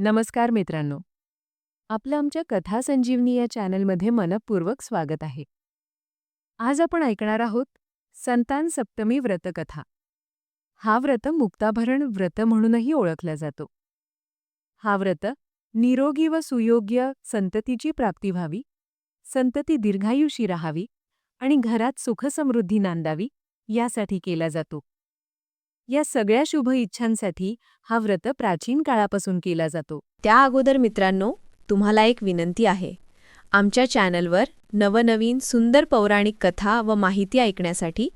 नमस्कार मित्रांनो. आपलं आमच्या कथा संजीवनी या चॅनलमध्ये मनपूर्वक स्वागत आहे. आज आपण ऐकणार आहोत संतान सप्तमी व्रतकथा. हा व्रत मुक्ताभरण व्रत म्हणूनही ओळखला जातो. हा व्रत निरोगी व सुयोग्य संततीची प्राप्ती व्हावी संतती दीर्घायुषी राहावी आणि घरात सुखसमृद्धी नांदावी यासाठी केला जातो. या सगळ्या शुभ इच्छांसाठी हा व्रत प्राचीन काळापासून केला जातो. त्या अगोदर मित्रांनो तुम्हाला एक विनंती आहे. आमच्या चॅनलवर नवनवीन सुंदर पौराणिक कथा व माहिती ऐकण्यासाठी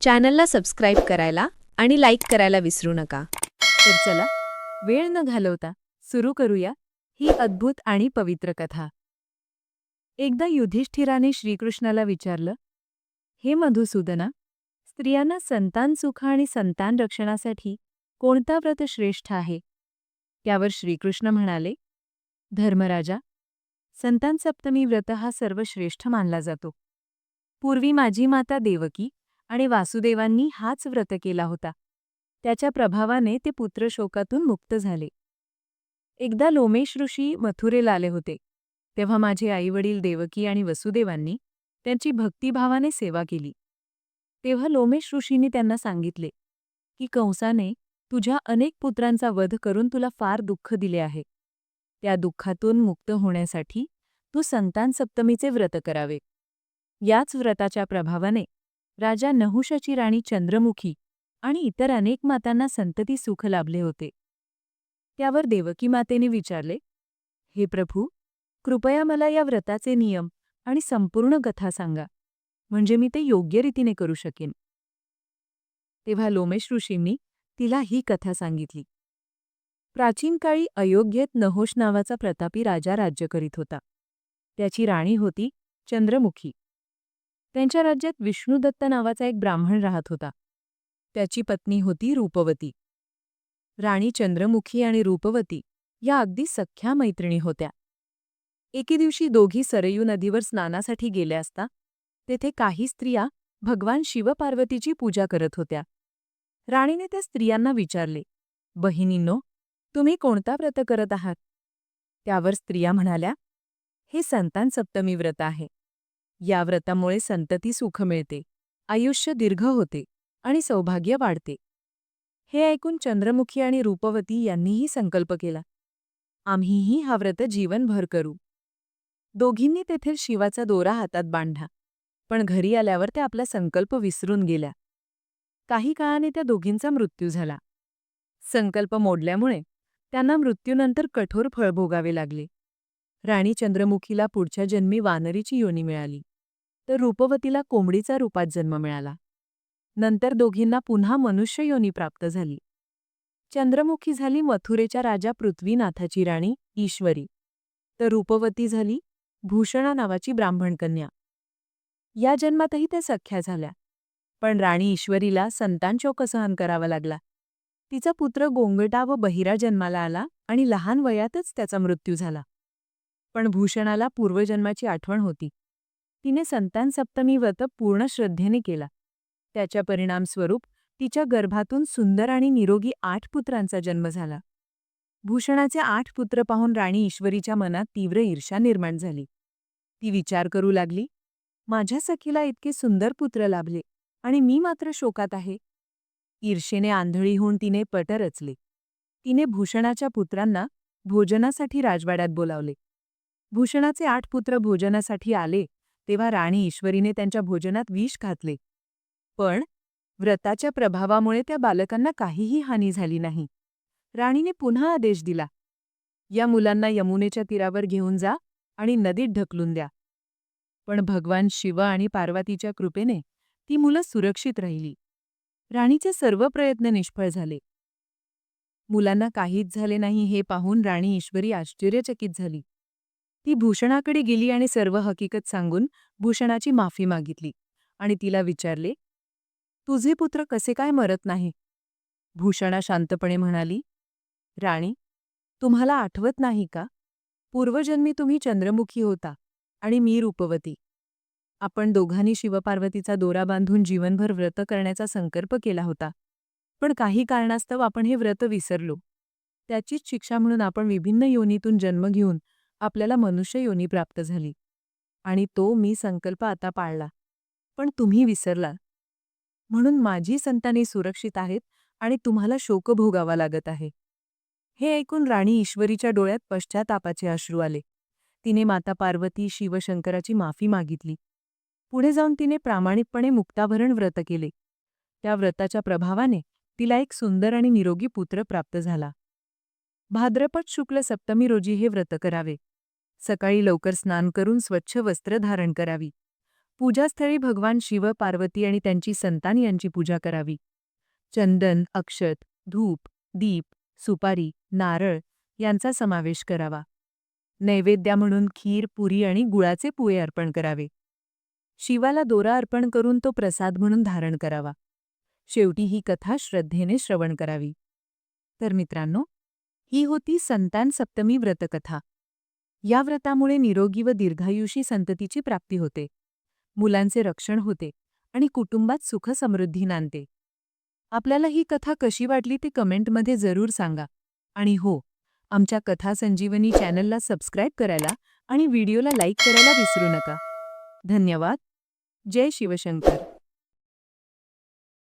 चॅनलला सबस्क्राईब करायला आणि लाईक करायला विसरू नका. तर चला वेळ न घालवता सुरू करूया ही अद्भुत आणि पवित्र कथा. एकदा युधिष्ठिराने श्रीकृष्णाला विचारलं हे मधुसूदना स्त्रियांना संतान सुख आणि संतान रक्षणासाठी कोणता व्रत श्रेष्ठ आहे? त्यावर श्रीकृष्ण म्हणाले धर्मराजा संतान सप्तमी व्रत हा सर्वश्रेष्ठ मानला जातो. पूर्वी माझी माता देवकी आणि वासुदेवांनी हाच व्रत केला होता. त्याच्या प्रभावाने ते पुत्रशोकातून मुक्त झाले. एकदा लोमेश ऋषी मथुरेला आले होते. तेव्हा माझे आईवडील देवकी आणि वसुदेवांनी त्यांची भक्तिभावाने सेवा केली. तेव्हा लोमेश ऋषींनी त्यांना सांगितले की कंसाने तुझ्या अनेक पुत्रांचा वध करून तुला फार दुःख दिले आहे. त्या दुःखातून मुक्त होण्यासाठी तू संतान सप्तमीचे व्रत करावे. याच व्रताच्या प्रभावाने राजा नहुषाची राणी चंद्रमुखी आणि इतर अनेक मातांना संतती सुख लाभले होते. त्यावर देवकी मातेने विचारले हे प्रभू कृपया मला या व्रताचे नियम आणि संपूर्ण कथा सांगा. म्हणजे मी ते योग्य रीतीने करू शकेन. तेव्हा लोमेश ऋषींनी तिला ही कथा सांगितली. प्राचीन काळी अयोग्येत नहोश नावाचा प्रतापी राजा राज्य करीत होता. त्याची राणी होती चंद्रमुखी. त्यांच्या राज्यात विष्णुदत्त नावाचा एक ब्राह्मण राहत होता. त्याची पत्नी होती रूपवती. राणी चंद्रमुखी आणि रूपवती या अगदी सख्या मैत्रिणी होत्या. एके दिवशी दोघी सरयू नदीवर स्नानासाठी गेल्या असता तेथे काही स्त्रिया भगवान शिवपार्वतीची पूजा करत होत्या. राणीने त्या स्त्रियांना विचारले बहिणींनो तुम्ही कोणता व्रत करत आहात? त्यावर स्त्रिया म्हणाल्या हे संतान सप्तमी व्रत आहे. या व्रतामुळे संतती सुख मिळते आयुष्य दीर्घ होते आणि सौभाग्य वाढते. हे ऐकून चंद्रमुखी आणि रूपवती यांनीही संकल्प केला आम्हीही हा व्रत जीवनभर करू. दोघींनी तेथील शिवाचा दोरा हातात बांधला पण घरी आल्यावर त्या आपला संकल्प विसरून गेल्या. काही काळाने त्या दोघींचा मृत्यू झाला. संकल्प मोडल्यामुळे त्यांना मृत्यूनंतर कठोर फळ भोगावे लागले. राणी चंद्रमुखीला पुढच्या जन्मी वानरीची योनी मिळाली. तर रूपवतीला कोंबडीचा रूपात जन्म मिळाला. नंतर दोघींना पुन्हा मनुष्य योनी प्राप्त झाली. चंद्रमुखी झाली मथुरेच्या राजा पृथ्वीनाथाची राणी ईश्वरी. तर रूपवती झाली भूषणा नावाची ब्राह्मणकन्या. या जन्मातही त्या सख्या झाल्या. पण राणी ईश्वरीला संतानशोक सहन करावा लागला. तिचा पुत्र गोंगटा व बहिरा जन्माला आला आणि लहान वयातच त्याचा मृत्यू झाला. पण भूषणाला पूर्वजन्माची आठवण होती. तिने संतान सप्तमी व्रत पूर्ण श्रद्धेने केला. त्याच्या परिणामस्वरूप तिच्या गर्भातून सुंदर आणि निरोगी आठ पुत्रांचा जन्म झाला. भूषणाचे आठ पुत्र पाहून राणी ईश्वरीच्या मनात तीव्र ईर्षा निर्माण झाली. ती विचार करू लागली माझ्या सखीला इतके सुंदर पुत्र लाभले आणि मी मात्र शोकात आहे. ईर्षेने आंधळी होऊन तिने पट रचले. तिने भूषणाच्या पुत्रांना भोजनासाठी राजवाड्यात बोलावले. भूषणाचे आठ पुत्र भोजनासाठी आले तेव्हा राणी ईश्वरीने त्यांच्या भोजनात विष घातले. पण व्रताच्या प्रभावामुळे त्या बालकांना काहीही हानी झाली नाही. राणीने पुन्हा आदेश दिला या मुलांना यमुनेच्या तीरावर घेऊन जा आणि नदीत ढकलून द्या. पण भगवान शिव आणि पार्वतीच्या कृपेने ती मुलं सुरक्षित राहिली. राणीचे सर्व प्रयत्न निष्फळ झाले. मुलांना काहीच झाले नाही हे पाहून राणी ईश्वरी आश्चर्यचकित झाली. ती भूषणाकडे गेली आणि सर्व हकीकत सांगून भूषणाची माफी मागितली आणि तिला विचारले तुझे पुत्र कसे काय मरत नाही? भूषणा शांतपणे म्हणाली राणी तुम्हाला आठवत नाही का? पूर्वजन्मी तुम्ही चंद्रमुखी होता. आणि मी रूपवती. आपण दोघांनी शिवपार्वतीचा दोरा बांधून जीवनभर व्रत करण्याचा संकल्प केला होता. पण काही कारणास्तव आपण हे व्रत विसरलो. त्याचीच शिक्षा म्हणून आपण विभिन्न योनीतून जन्म घेऊन आपल्याला मनुष्य योनी प्राप्त झाली. आणि तो मी संकल्प आता पाळला. पण तुम्ही विसरला म्हणून माझी संताने सुरक्षित आहेत आणि तुम्हाला शोक भोगावा लागत आहे. हे ऐकून राणी ईश्वरीच्या डोळ्यात पश्चातापाचे अश्रू आले. तिने माता पार्वती शिवशंकराची माफी मागितली. पुढे जाऊन तिने प्रामाणिकपणे मुक्ताभरण व्रत केले. त्या व्रताच्या प्रभावाने तिला एक सुंदर आणि निरोगी पुत्र प्राप्त झाला. भाद्रपद शुक्ल सप्तमी रोजी हे व्रत करावे. सकाळी लवकर स्नान करून स्वच्छ वस्त्र धारण करावी. पूजास्थळी भगवान शिव पार्वती आणि त्यांची संतान यांची पूजा करावी. चंदन अक्षत धूप दीप सुपारी नारळ यांचा समावेश करावा. नैवेद्या म्हणून खीर पुरी आणि गुळाचे पुळे अर्पण करावे. शिवाला दोरा अर्पण करून तो प्रसाद म्हणून धारण करावा. शेवटी ही कथा श्रद्धेने श्रवण करावी. तर मित्रांनो ही होती संतान सप्तमी व्रतकथा. या व्रतामुळे निरोगी व दीर्घायुषी संततीची प्राप्ती होते. मुलांचे रक्षण होते आणि कुटुंबात सुख समृद्धी नांदते. आपल्याला ही कथा कशी वाटली ते कमेंटमध्ये जरूर सांगा. आणि हो आमच्या कथा संजीवनी चॅनलला सबस्क्राईब करायला आणि व्हिडिओला लाईक करायला विसरू नका. धन्यवाद. जय शिवशंकर.